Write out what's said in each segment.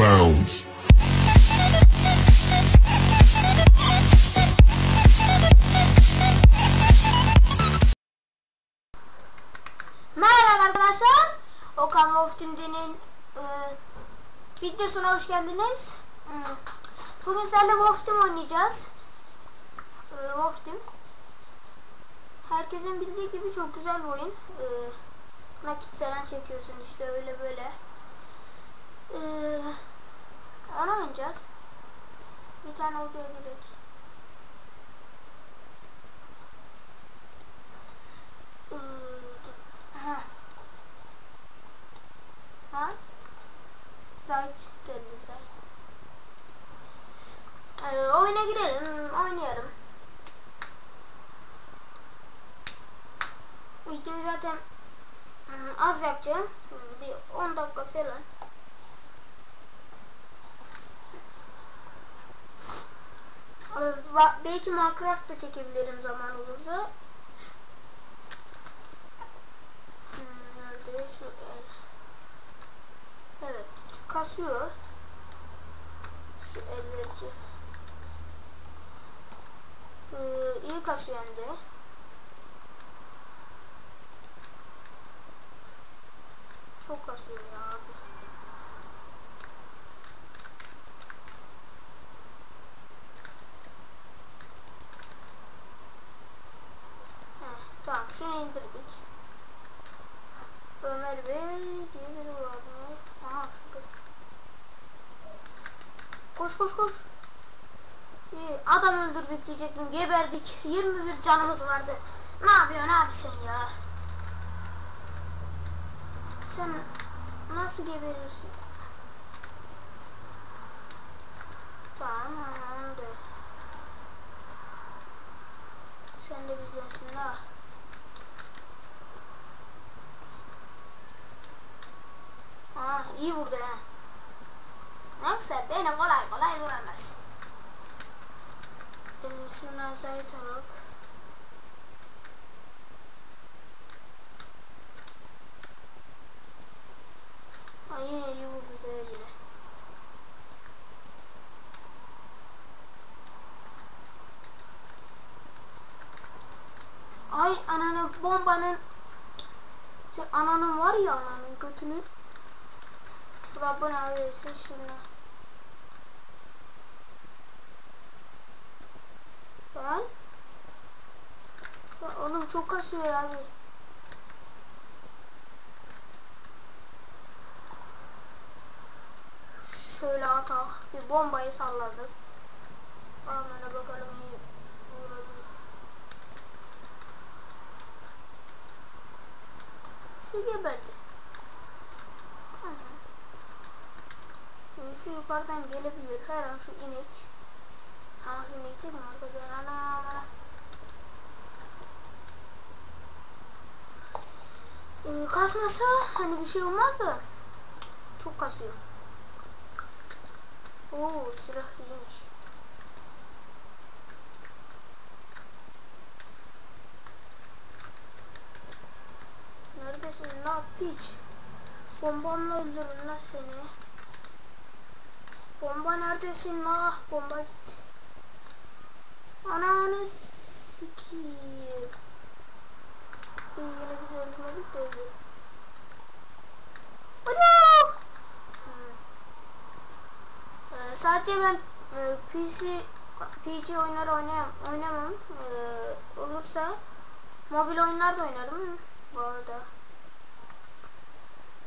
bounds. Merhaba arkadaşlar. Okan Wolfteam'denin e, videosuna hoş geldiniz. E, bugün sizlerle Wolfteam oynayacağız. E, Wolfteam. Herkesin bildiği gibi çok güzel bir oyun. E, nakit falan çekiyorsun işte öyle böyle. E, onu oynayacağız. Bir tane odaya girek. E, Ha. Ha? Zayt geldi Zayt. Ee, oyuna girelim, zaten az yapacağım. Bir 10 dakika falan. Ee, ba- Belki Minecraft da çekebilirim zaman olursa. Hmm, el? Evet, kasıyor. Şu elleri. Ee, kasıyor hem de. Çok kasıyor ya öldürdük diyecektim. Geberdik. 21 canımız vardı. Ne yapıyorsun abi sen ya? Sen nasıl geberirsin? Tamam de. Sen de bizdensin ha. Ah iyi vurdu ha. Neyse beni kolay kolay vuramaz. Şuna zayıf bak. Ay yine iyi vurdu böyle. Ay ananı bombanın Sen ananın var ya ananın götünü Rabbına versin şunu. Lan. Ya kasıyor abi. Şöyle atak. Bir bombayı salladık. Amına bakalım. Şu geberdi. Şimdi şu yukarıdan gelebilir. Her an şu inek. Ha inek mi arkadaşlar? Ana. Ee, kasmasa hani bir şey olmaz da çok kasıyor. Oo silah iyiymiş. Neredesin lan piç? Bombamla öldürün lan seni. Bomba neredesin la? Bomba gitti. Ananı sikiyim. İyi yine biz öldürmedik de öldü. Ana! Hmm. Ee, sadece ben e, PC PC oyunları oynayam, oynamam. Ee, olursa mobil oyunlar da oynarım bu arada.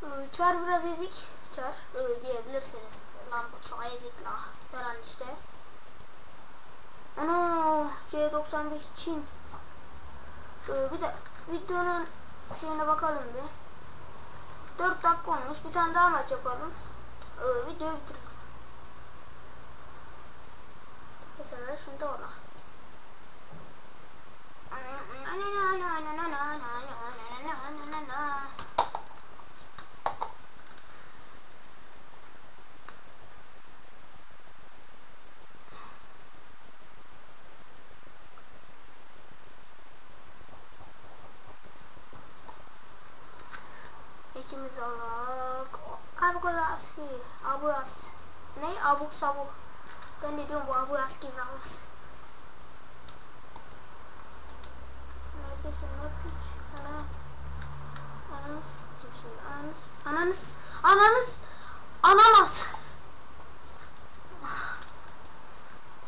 Ee, Çar biraz ezik. Çar e, diyebilirsiniz. Lan bu çok ezik la falan işte. Ana C95 Çin. Bir de videonun şeyine bakalım bir. 4 dakika olmuş. Bir tane daha maç yapalım. Ee, videoyu bitirelim. Mesela şimdi ona. İkimiz alak. Abi kadar aski. Abi as. ne abuk sabuk. Ben de diyorum bu abu aski olmaz. Neredesin lan piç? Ana. Ananız kimsin? Ananız. Ananız. Ananız. Ananas.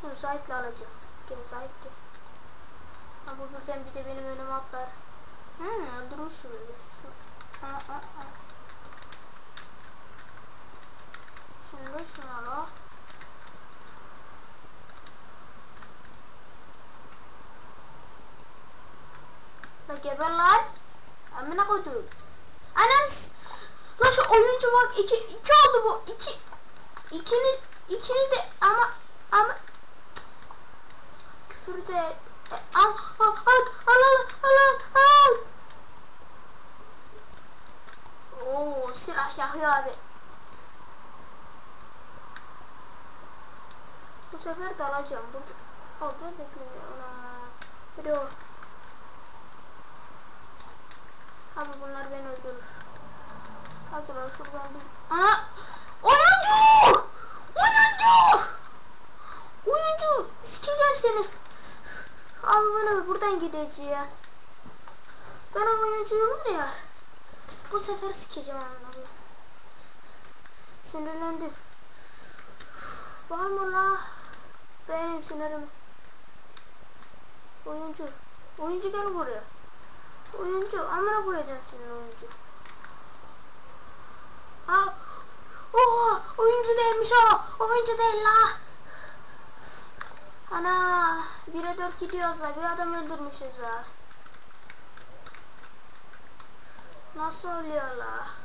Şimdi Zahit'le alacağım. Gene Zahit'ti. Ha bu birden bir de benim önüme atlar. Hı, öldürmüş böyle. Şu- Aa. Şimdi şunu. La geber lan. Amına koydum. Anam. s- La şu oyuncu bak iki, iki oldu bu. İki. İkini, ikini de ama ama küfür de e, al al al al al al al. Yakıyor abi. Bu sefer de alacağım. Burada orada beklemiyor. Ona. Bir de. Abi bunlar beni öldürür. Hadi lan şuradan bir... Ana! Oyuncu! Oyuncu! Oyuncu! Sikeceğim seni. Abi bana buradan gideceğim. Ben o oyuncuyu var ya. Bu sefer sikeceğim onları. Sinirlendim. Var mı la? Benim sinirim. Oyuncu. Oyuncu gel buraya. Oyuncu. Amına koyacağım senin oyuncu. Aa, oha, oyuncu değilmiş o. Oyuncu değil la. Ana, 1'e 4 gidiyoruz la. Bir adam öldürmüşüz la. Nasıl oluyor la?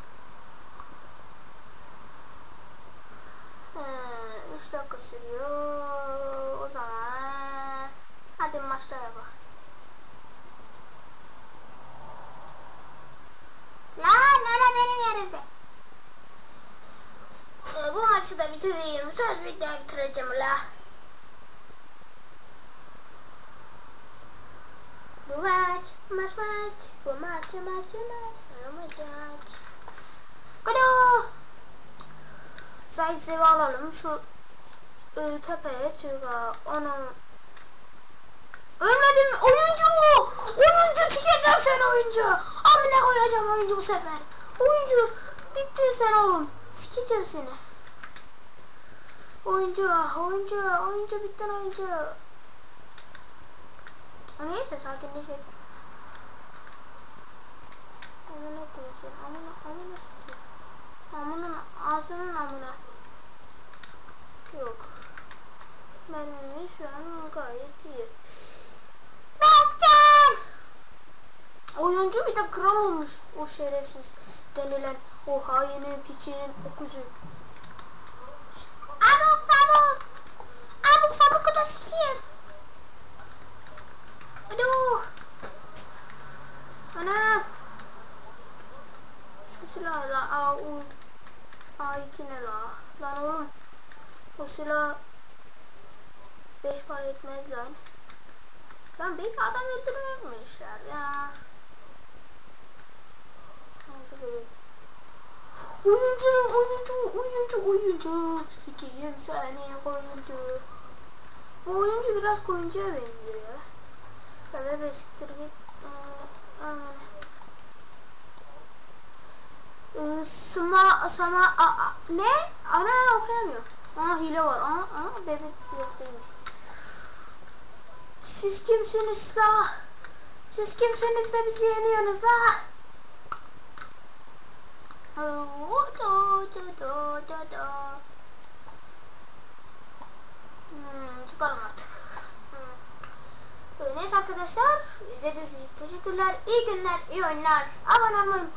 maçı da bitireyim. Söz daha bitireceğim la. Bu maç, maç maç. Bu maç, maç, maç. Bu maç, alalım. Şu e, tepeye çıka. Onun Ölmedim? Oyuncu! Oyuncu sikeceğim seni oyuncu! Amına koyacağım oyuncu bu sefer. Oyuncu! Bitti sen oğlum. Sikeceğim seni. Oyuncu, oyuncu, oyuncu bittin oyuncu. Neyse sakinleşelim. Amına koyacağım. Amına, amına sikeyim. Amına, ağzının amına. Yok. Benim şu an gayet iyi. Berkcan! Oyuncu bir de kral olmuş o şerefsiz denilen o hainin piçinin okuzu. Abuk sabuk! Abuk sabuk da sikir. Ana! Şu silahla A, U, A2 ne la? Lan oğlum. O silah 5 para etmez lan. Lan belki adam öldürmüşler ya. Nasıl böyle? Oyuncu, oyuncu, oyuncu, oyuncu. Sikeyim seni oyuncu. Bu oyuncu biraz koyuncuya benziyor. Ya bebe siktir git. Ee. Ee, Sma, sama, a, a, ne? Ana okuyamıyor. Aa hile var. Aa, aa bebek yok değilmiş. Siz kimsiniz la? Siz kimsiniz de bizi yeniyorsunuz la? Hmm, çıkalım artık. Hmm. Neyse arkadaşlar, izlediğiniz için teşekkürler. İyi günler, iyi oyunlar. Abone olmayı